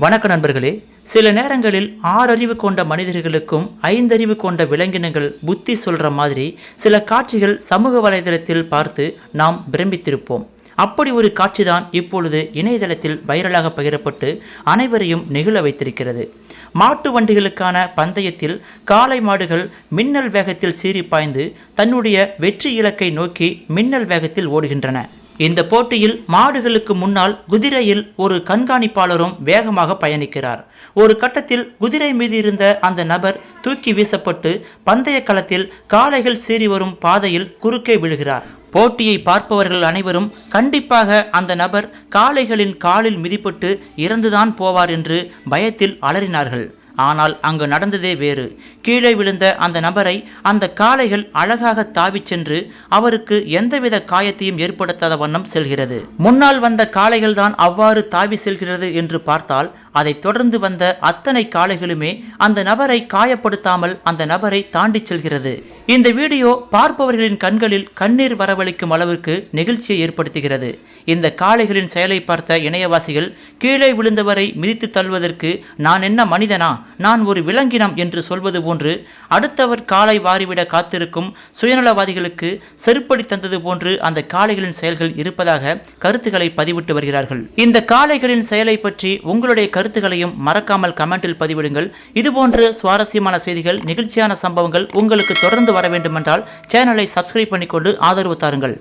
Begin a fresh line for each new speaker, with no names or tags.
வணக்க நண்பர்களே சில நேரங்களில் ஆறறிவு கொண்ட மனிதர்களுக்கும் ஐந்தறிவு கொண்ட விலங்கினங்கள் புத்தி சொல்கிற மாதிரி சில காட்சிகள் சமூக வலைதளத்தில் பார்த்து நாம் பிரமித்திருப்போம். அப்படி ஒரு காட்சிதான் இப்பொழுது இணையதளத்தில் வைரலாக பகிரப்பட்டு அனைவரையும் நெகிழ வைத்திருக்கிறது. மாட்டு வண்டிகளுக்கான பந்தயத்தில் காளை மாடுகள் மின்னல் வேகத்தில் சீறி பாய்ந்து தன்னுடைய வெற்றி இலக்கை நோக்கி மின்னல் வேகத்தில் ஓடுகின்றன. இந்த போட்டியில் மாடுகளுக்கு முன்னால் குதிரையில் ஒரு கண்காணிப்பாளரும் வேகமாக பயணிக்கிறார். ஒரு கட்டத்தில் குதிரை மீது இருந்த அந்த நபர் தூக்கி வீசப்பட்டு பந்தய களத்தில் காளைகள் சீறி வரும் பாதையில் குறுக்கே விழுகிறார். போட்டியை பார்ப்பவர்கள் அனைவரும் கண்டிப்பாக அந்த நபர் காளைகளின் காலில் மிதிப்பட்டு இறந்துதான் போவார் என்று பயத்தில் அலறினார்கள். ஆனால் அங்கு நடந்ததே வேறு. கீழே விழுந்த அந்த நபரை அந்த காளைகள் அழகாக தாவிச் சென்று அவருக்கு எந்தவித காயத்தையும் ஏற்படுத்தாத வண்ணம் செல்கிறது. முன்னால் வந்த காளைகள்தான் அவ்வாறு தாவி செல்கிறது என்று பார்த்தால் அதைத் தொடர்ந்து வந்த அத்தனை காளைகளுமே அந்த நபரை காயப்படுத்தாமல் அந்த நபரை தாண்டிச் செல்கிறது. இந்த வீடியோ பார்ப்பவர்களின் கண்களில் கண்ணீர் வரவழைக்கும் அளவிற்கு நெகிழ்ச்சியை ஏற்படுத்துகிறது. இந்த காளைகளின் செயலை பார்த்த இணையவாசிகள் கீழே விழுந்தவரை மிதித்து தள்ளுவதற்கு நான் என்ன மனிதனா? நான் ஒரு விலங்கினம் என்று சொல்வது போன்று அடுத்தவர் காலை வாரிவிட காத்திருக்கும் சுயநலவாதிகளுக்கு செருப்படி தந்தது போன்று அந்த காளைகளின் செயல்கள் இருப்பதாக கருத்துக்களை பதிவிட்டு வருகிறார்கள். இந்த காளைகளின் செயலை பற்றி உங்களுடைய கருத்துக்களையும் மறக்காமல் கமெண்டில் பதிவிடுங்கள். இதுபோன்று சுவாரஸ்யமான செய்திகள் நிகழ்ச்சியான சம்பவங்கள் உங்களுக்கு தொடர்ந்து வர வேண்டுமென்றால் சேனலை சப்ஸ்கிரைப் பண்ணிக்கொண்டு ஆதரவு தாருங்கள்.